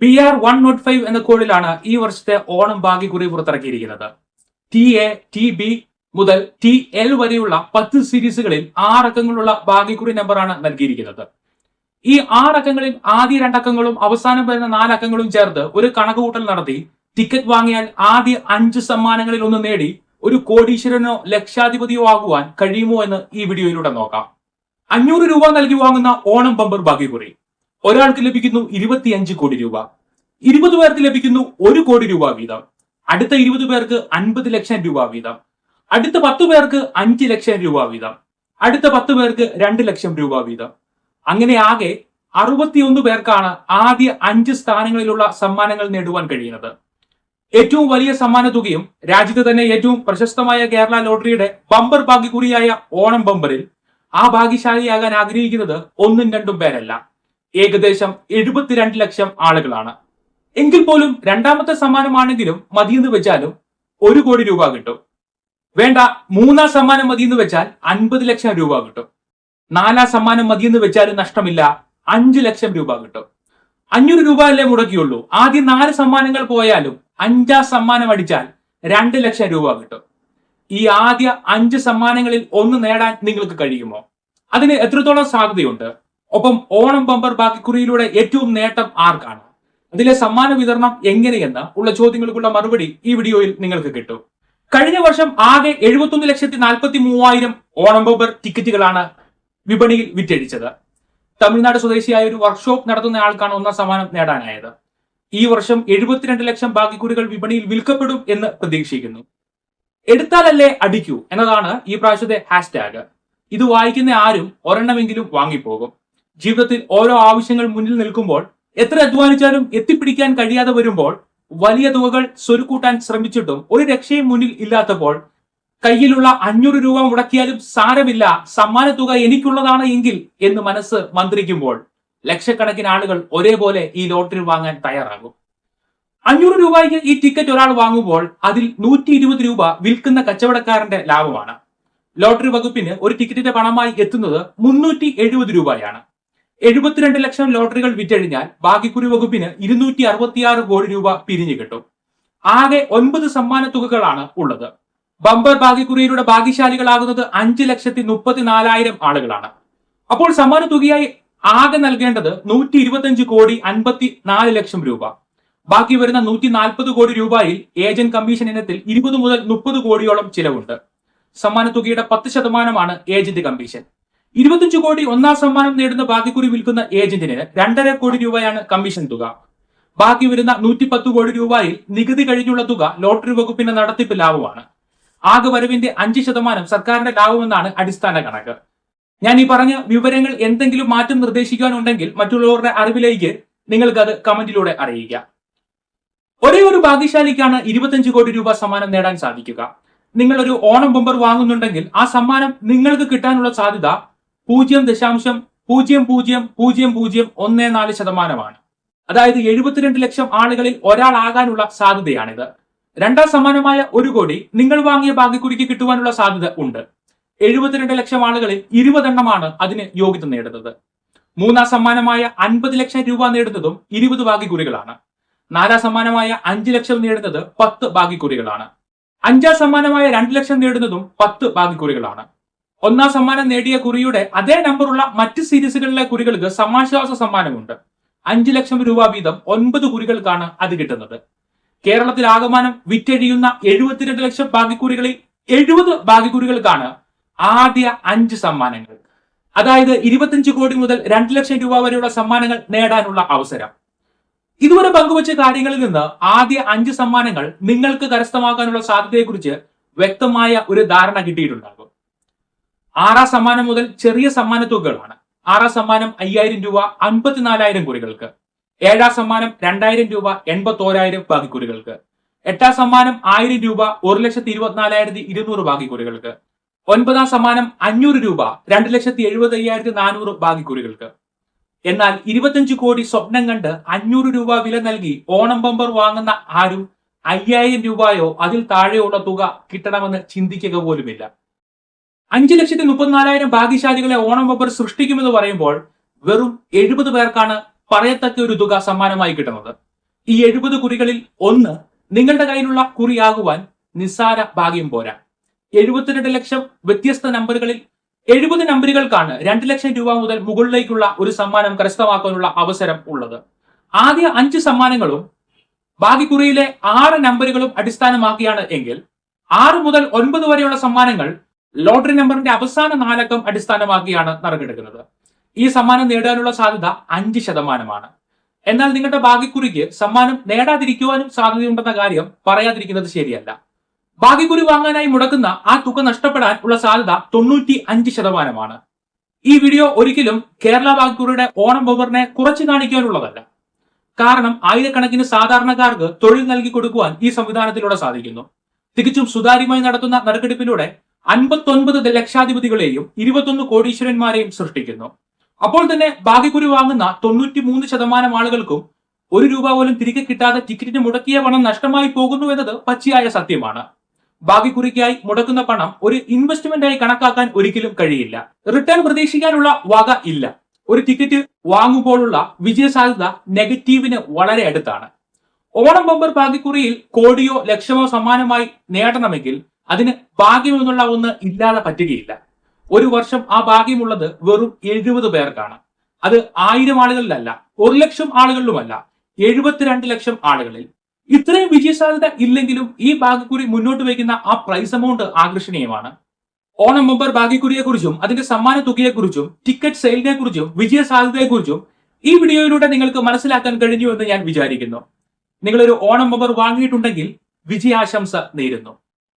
P R one naught five എന്ന കോഡിലാണ് ഈ വർഷത്തെ ഓണം ഭാഗ്യക്കുറി പുറത്തിറക്കിയിരിക്കുന്നത്. ടി എ ടി ബി മുതൽ ടി എൽ വരെയുള്ള പത്ത് സീരീസുകളിൽ ആറക്കങ്ങളുള്ള ഭാഗ്യക്കുറി നമ്പറാണ് നൽകിയിരിക്കുന്നത്. ഈ ആറക്കങ്ങളിൽ ആദ്യ രണ്ടക്കങ്ങളും അവസാനം വരുന്ന നാലക്കങ്ങളും ചേർത്ത് ഒരു കണക്കുകൂട്ടൽ നടത്തി ടിക്കറ്റ് വാങ്ങിയാൽ ആദ്യ അഞ്ച് സമ്മാനങ്ങളിൽ ഒന്ന് നേടി ഒരു കോടീശ്വരനോ ലക്ഷാധിപതിയോ ആകുവാൻ കഴിയുമോ എന്ന് ഈ വീഡിയോയിലൂടെ നോക്കാം. അഞ്ഞൂറ് രൂപ നൽകി വാങ്ങുന്ന ഓണം ബമ്പർ ഭാഗ്യക്കുറി. ഒരാൾക്ക് ലഭിക്കുന്നു ഇരുപത്തിയഞ്ച് കോടി രൂപ. ഇരുപത് പേർക്ക് ലഭിക്കുന്നു ഒരു കോടി രൂപ വീതം. അടുത്ത ഇരുപത് പേർക്ക് അൻപത് ലക്ഷം രൂപ വീതം. അടുത്ത പത്ത് പേർക്ക് അഞ്ച് ലക്ഷം രൂപ വീതം. അടുത്ത പത്ത് പേർക്ക് രണ്ട് ലക്ഷം രൂപ വീതം. അങ്ങനെ ആകെ അറുപത്തിയൊന്ന് പേർക്കാണ് ആദ്യ അഞ്ച് സ്ഥാനങ്ങളിലുള്ള സമ്മാനങ്ങൾ നേടുവാൻ കഴിയുന്നത്. ഏറ്റവും വലിയ സമ്മാന തുകയും രാജ്യത്ത് തന്നെ ഏറ്റവും പ്രശസ്തമായ കേരള ലോട്ടറിയുടെ ബമ്പർ ഭാഗ്യക്കുറിയായ ഓണം ബമ്പറിൽ ആ ഭാഗ്യശാലിയാകാൻ ആഗ്രഹിക്കുന്നത് ഒന്നും രണ്ടും പേരല്ല. ഏകദേശം എഴുപത്തിരണ്ട് ലക്ഷം ആളുകളാണ്. എങ്കിൽ പോലും രണ്ടാമത്തെ സമ്മാനമാണെങ്കിലും മതിയെന്ന് വെച്ചാലും ഒരു കോടി രൂപ കിട്ടും. വേണ്ട മൂന്നാം സമ്മാനം മതിയെന്ന് വെച്ചാൽ അൻപത് ലക്ഷം രൂപ കിട്ടും. നാലാം സമ്മാനം മതിയെന്ന് വെച്ചാലും നഷ്ടമില്ല അഞ്ച് ലക്ഷം രൂപ കിട്ടും. അഞ്ഞൂറ് രൂപ അല്ലേ മുടക്കിയുള്ളൂ. ആദ്യം നാല് സമ്മാനങ്ങൾ പോയാലും അഞ്ചാം സമ്മാനം അടിച്ചാൽ രണ്ട് ലക്ഷം രൂപ കിട്ടും. ഈ ആദ്യ അഞ്ച് സമ്മാനങ്ങളിൽ ഒന്ന് നേടാൻ നിങ്ങൾക്ക് കഴിയുമോ? അതിന് എത്രത്തോളം സാധ്യതയുണ്ട്? ഒപ്പം ഓണം ബമ്പർ ബാക്കിക്കുറിയിലൂടെ ഏറ്റവും നേട്ടം ആർക്കാണ്? അതിലെ സമ്മാന വിതരണം എങ്ങനെയെന്ന് ഉള്ള ചോദ്യങ്ങൾക്കുള്ള മറുപടി ഈ വീഡിയോയിൽ നിങ്ങൾക്ക് കിട്ടും. കഴിഞ്ഞ വർഷം ആകെ എഴുപത്തൊന്ന് ലക്ഷത്തി നാൽപ്പത്തി മൂവായിരം ഓണം ബമ്പർ ടിക്കറ്റുകളാണ് വിപണിയിൽ വിറ്റഴിച്ചത്. തമിഴ്നാട് സ്വദേശിയായ ഒരു വർക്ക്ഷോപ്പ് നടത്തുന്ന ആൾക്കാണ് ഒന്നാം സമ്മാനം നേടാനായത്. ഈ വർഷം എഴുപത്തിരണ്ട് ലക്ഷം ബാക്കിക്കുറികൾ വിപണിയിൽ വിൽക്കപ്പെടും എന്ന് പ്രതീക്ഷിക്കുന്നു. എടുത്താലല്ലേ അടിക്കൂ എന്നതാണ് ഈ പ്രാവശ്യത്തെ ഹാഷ്ടാഗ്. ഇത് വായിക്കുന്ന ആരും ഒരെണ്ണമെങ്കിലും വാങ്ങിപ്പോകും. ജീവിതത്തിൽ ഓരോ ആവശ്യങ്ങൾ മുന്നിൽ നിൽക്കുമ്പോൾ എത്ര അധ്വാനിച്ചാലും എത്തിപ്പിടിക്കാൻ കഴിയാതെ വരുമ്പോൾ വലിയ തുകകൾ സ്വരുക്കൂട്ടാൻ ശ്രമിച്ചിട്ടും ഒരു രക്ഷയും മുന്നിൽ ഇല്ലാത്തപ്പോൾ കയ്യിലുള്ള അഞ്ഞൂറ് രൂപ മുടക്കിയാലും സാരമില്ല സമ്മാന തുക എനിക്കുള്ളതാണ് എങ്കിൽ എന്ന് മനസ്സ് മന്ത്രിക്കുമ്പോൾ ലക്ഷക്കണക്കിന് ആളുകൾ ഒരേപോലെ ഈ ലോട്ടറി വാങ്ങാൻ തയ്യാറാകും. അഞ്ഞൂറ് രൂപയ്ക്ക് ഈ ടിക്കറ്റ് ഒരാൾ വാങ്ങുമ്പോൾ അതിൽ നൂറ്റി ഇരുപത് രൂപ വിൽക്കുന്ന കച്ചവടക്കാരന്റെ ലാഭമാണ്. ലോട്ടറി വകുപ്പിന് ഒരു ടിക്കറ്റിന്റെ പണമായി എത്തുന്നത് മുന്നൂറ്റി എഴുപത് രൂപയാണ്. എഴുപത്തിരണ്ട് ലക്ഷം ലോട്ടറികൾ വിറ്റഴിഞ്ഞാൽ ഭാഗ്യക്കുറി വകുപ്പിന് ഇരുന്നൂറ്റി അറുപത്തിയാറ് കോടി രൂപ പിരിഞ്ഞു കിട്ടും. ആകെ ഒൻപത് സമ്മാന തുകകളാണ് ഉള്ളത്. ബമ്പർ ഭാഗ്യക്കുറിയിലൂടെ ഭാഗ്യശാലികളാകുന്നത് അഞ്ച് ലക്ഷത്തി മുപ്പത്തിനാലായിരം ആളുകളാണ്. അപ്പോൾ സമ്മാന തുകയായി ആകെ നൽകേണ്ടത് നൂറ്റി ഇരുപത്തിയഞ്ച് കോടി അൻപത്തി നാല് ലക്ഷം രൂപ. ബാക്കി വരുന്ന നൂറ്റി നാൽപ്പത് കോടി രൂപയിൽ ഏജന്റ് കമ്മീഷൻ ഇനത്തിൽ ഇരുപത് മുതൽ മുപ്പത് കോടിയോളം ചിലവുണ്ട്. സമ്മാന തുകയുടെ പത്ത് ശതമാനമാണ് ഏജന്റ് കമ്മീഷൻ. ഇരുപത്തിയഞ്ച് കോടി ഒന്നാം സമ്മാനം നേടുന്ന ഭാഗ്യക്കുറി വിൽക്കുന്ന ഏജന്റിന് രണ്ടര കോടി രൂപയാണ് കമ്മീഷൻ തുക. ബാക്കി വരുന്ന നൂറ്റി പത്ത് കോടി രൂപയിൽ നികുതി കഴിഞ്ഞുള്ള തുക ലോട്ടറി വകുപ്പിന്റെ നടത്തിപ്പ് ലാഭമാണ്. ആകെ വരവിന്റെ അഞ്ച് ശതമാനം സർക്കാരിന്റെ ലാഭമെന്നാണ് അടിസ്ഥാന കണക്ക്. ഞാൻ ഈ പറഞ്ഞ വിവരങ്ങൾ എന്തെങ്കിലും മാറ്റം നിർദ്ദേശിക്കാനുണ്ടെങ്കിൽ മറ്റുള്ളവരുടെ അറിവിലേക്ക് നിങ്ങൾക്കത് കമന്റിലൂടെ അറിയിക്കാം ഒരേ ഒരു ഭാഗ്യശാലിക്കാണ് ഇരുപത്തഞ്ച് കോടി രൂപ സമ്മാനം നേടാൻ സാധിക്കുക. നിങ്ങൾ ഒരു ഓണം ബമ്പർ വാങ്ങുന്നുണ്ടെങ്കിൽ ആ സമ്മാനം നിങ്ങൾക്ക് കിട്ടാനുള്ള സാധ്യത പൂജ്യം ദശാംശം പൂജ്യം പൂജ്യം പൂജ്യം പൂജ്യം ഒന്ന് നാല് ശതമാനമാണ്. അതായത് എഴുപത്തിരണ്ട് ലക്ഷം ആളുകളിൽ ഒരാളാകാനുള്ള സാധ്യതയാണിത്. രണ്ടാം സമ്മാനമായ ഒരു കോടി നിങ്ങൾ വാങ്ങിയ ഭാഗ്യക്കുടിക്ക് കിട്ടുവാനുള്ള സാധ്യത ഉണ്ട്. എഴുപത്തിരണ്ട് ലക്ഷം ആളുകളിൽ ഇരുപതെണ്ണമാണ് അതിന് യോഗ്യത നേടുന്നത്. മൂന്നാം സമ്മാനമായ അൻപത് ലക്ഷം രൂപ നേടുന്നതും ഇരുപത് ഭാഗ്യക്കുറികളാണ്. നാലാം സമ്മാനമായ അഞ്ച് ലക്ഷം നേടുന്നത് പത്ത് ഭാഗ്യക്കുറികളാണ്. അഞ്ചാം സമ്മാനമായ രണ്ട് ലക്ഷം നേടുന്നതും പത്ത് ഭാഗ്യക്കുറികളാണ്. ഒന്നാം സമ്മാനം നേടിയ കുറിയുടെ അതേ നമ്പറുള്ള മറ്റ് സീരീസുകളിലെ കുറികൾക്ക് സമാശ്വാസ സമ്മാനമുണ്ട്. അഞ്ചു ലക്ഷം രൂപ വീതം ഒൻപത് കുറികൾക്കാണ് അത് കിട്ടുന്നത്. കേരളത്തിൽ ആകമാനം വിറ്റഴിയുന്ന എഴുപത്തിരണ്ട് ലക്ഷം ഭാഗ്യക്കുറികളിൽ എഴുപത് ഭാഗ്യക്കുറികൾക്കാണ് ആദ്യ അഞ്ച് സമ്മാനങ്ങൾ. അതായത് ഇരുപത്തിയഞ്ച് കോടി മുതൽ രണ്ട് ലക്ഷം രൂപ വരെയുള്ള സമ്മാനങ്ങൾ നേടാനുള്ള അവസരം. ഇതുവരെ പങ്കുവച്ച കാര്യങ്ങളിൽ നിന്ന് ആദ്യ അഞ്ച് സമ്മാനങ്ങൾ നിങ്ങൾക്ക് കരസ്ഥമാക്കാനുള്ള സാധ്യതയെക്കുറിച്ച് വ്യക്തമായ ഒരു ധാരണ കിട്ടിയിട്ടുണ്ടാകും. ആറാം സമ്മാനം മുതൽ ചെറിയ സമ്മാന തുകകളാണ്. ആറാം സമ്മാനം അയ്യായിരം രൂപ അൻപത്തിനാലായിരം കുറികൾക്ക്. ഏഴാം സമ്മാനം രണ്ടായിരം രൂപ എൺപത്തോരായിരം ഭാഗ്യക്കുറികൾക്ക് എട്ടാം സമ്മാനം ആയിരം രൂപ ഒരു ലക്ഷത്തി ഇരുപത്തിനാലായിരത്തി ഇരുന്നൂറ് ഭാഗ്യക്കുറികൾക്ക് ഒൻപതാം സമ്മാനം അഞ്ഞൂറ് രൂപ രണ്ട് ലക്ഷത്തി എഴുപത്തി അയ്യായിരത്തി നാനൂറ് ഭാഗ്യക്കുറികൾക്ക് എന്നാൽ ഇരുപത്തഞ്ച് കോടി സ്വപ്നം കണ്ട് അഞ്ഞൂറ് രൂപ വില നൽകി ഓണം ബമ്പർ വാങ്ങുന്ന ആരും അയ്യായിരം രൂപയോ അതിൽ താഴെയുള്ള തുക കിട്ടണമെന്ന് ചിന്തിക്കുക പോലുമില്ല. അഞ്ച് ലക്ഷത്തി മുപ്പത്തിനാലായിരം ഭാഗ്യശാലികളെ ഓണം ബമ്പർ സൃഷ്ടിക്കുമെന്ന് പറയുമ്പോൾ വെറും എഴുപത് പേർക്കാണ് പറയത്തക്ക ഒരു തുക സമ്മാനമായി കിട്ടുന്നത്. ഈ എഴുപത് കുറികളിൽ ഒന്ന് നിങ്ങളുടെ കയ്യിലുള്ള കുറിയാകുവാൻ നിസ്സാര ഭാഗ്യം പോരാ. എഴുപത്തിരണ്ട് ലക്ഷം വ്യത്യസ്ത നമ്പറുകളിൽ എഴുപത് നമ്പറുകൾക്കാണ് രണ്ട് ലക്ഷം രൂപ മുതൽ മുകളിലേക്കുള്ള ഒരു സമ്മാനം കരസ്ഥമാക്കാനുള്ള അവസരം ഉള്ളത്. ആദ്യ അഞ്ച് സമ്മാനങ്ങളും ഭാഗ്യക്കുറിയിലെ ആറ് നമ്പറുകളും അടിസ്ഥാനമാക്കിയാണ് എങ്കിൽ ആറ് മുതൽ ഒൻപത് വരെയുള്ള സമ്മാനങ്ങൾ ലോട്ടറി നമ്പറിന്റെ അവസാന നാലക്കം അടിസ്ഥാനമാക്കിയാണ് നറുക്കെടുക്കുന്നത്. ഈ സമ്മാനം നേടാനുള്ള സാധ്യത അഞ്ച് ശതമാനമാണ്. എന്നാൽ നിങ്ങളുടെ ഭാഗ്യക്കുറിക്ക് സമ്മാനം നേടാതിരിക്കുവാനും സാധ്യതയുണ്ടെന്ന കാര്യം പറയാതിരിക്കുന്നത് ശരിയല്ല. ഭാഗ്യക്കുറി വാങ്ങാനായി മുടക്കുന്ന ആ തുക നഷ്ടപ്പെടാൻ ഉള്ള സാധ്യത തൊണ്ണൂറ്റി അഞ്ച് ശതമാനമാണ്. ഈ വീഡിയോ ഒരിക്കലും കേരള ഭാഗ്യക്കുറിയുടെ ഓണം ബോബറിനെ കുറച്ച് കാണിക്കാനുള്ളതല്ല. കാരണം ആയിരക്കണക്കിന് സാധാരണക്കാർക്ക് തൊഴിൽ നൽകി കൊടുക്കുവാൻ ഈ സംവിധാനത്തിലൂടെ സാധിക്കുന്നു. തികച്ചും സുതാര്യമായി നടത്തുന്ന നറുക്കെടുപ്പിലൂടെ അൻപത്തൊൻപത് ലക്ഷാധിപതികളെയും ഇരുപത്തൊന്ന് കോടീശ്വരന്മാരെയും സൃഷ്ടിക്കുന്നു. അപ്പോൾ തന്നെ ഭാഗ്യക്കുരു വാങ്ങുന്ന തൊണ്ണൂറ്റി മൂന്ന് ശതമാനം ആളുകൾക്കും ഒരു രൂപ പോലും തിരികെ കിട്ടാതെ ടിക്കറ്റിന് മുടക്കിയ പണം നഷ്ടമായി പോകുന്നു എന്നത് പച്ചയായ സത്യമാണ്. ഭാഗ്യക്കുറിക്കായി മുടക്കുന്ന പണം ഒരു ഇൻവെസ്റ്റ്മെന്റ് ആയി കണക്കാക്കാൻ ഒരിക്കലും കഴിയില്ല. റിട്ടേൺ പ്രതീക്ഷിക്കാനുള്ള വക ഇല്ല. ഒരു ടിക്കറ്റ് വാങ്ങുമ്പോഴുള്ള വിജയസാധ്യത നെഗറ്റീവിന് വളരെ അടുത്താണ്. ഓണം ബമ്പർ ഭാഗ്യക്കുറിയിൽ കോടിയോ ലക്ഷമോ സമ്മാനമായി നേടണമെങ്കിൽ അതിന് ഭാഗ്യം എന്നുള്ള ഒന്ന് ഇല്ലാതെ പറ്റുകയില്ല. ഒരു വർഷം ആ ഭാഗ്യമുള്ളത് വെറും എഴുപത് പേർക്കാണ്. അത് ആയിരം ആളുകളിലല്ല ഒരു ലക്ഷം ആളുകളിലുമല്ല എഴുപത്തിരണ്ട് ലക്ഷം ആളുകളിൽ. ഇത്രയും വിജയസാധ്യത ഇല്ലെങ്കിലും ഈ ഭാഗ്യക്കുറി മുന്നോട്ട് വയ്ക്കുന്ന ആ പ്രൈസ് എമൗണ്ട് ആകർഷണീയമാണ്. ഓണം മുമ്പർ ഭാഗ്യക്കുറിയെ കുറിച്ചും അതിന്റെ സമ്മാന തുകയെക്കുറിച്ചും ടിക്കറ്റ് സെയിലിനെ കുറിച്ചും വിജയ ഈ വീഡിയോയിലൂടെ നിങ്ങൾക്ക് മനസ്സിലാക്കാൻ കഴിഞ്ഞു എന്ന് ഞാൻ വിചാരിക്കുന്നു. നിങ്ങളൊരു ഓണം മുമ്പർ വാങ്ങിയിട്ടുണ്ടെങ്കിൽ വിജയാശംസ നേരുന്നു.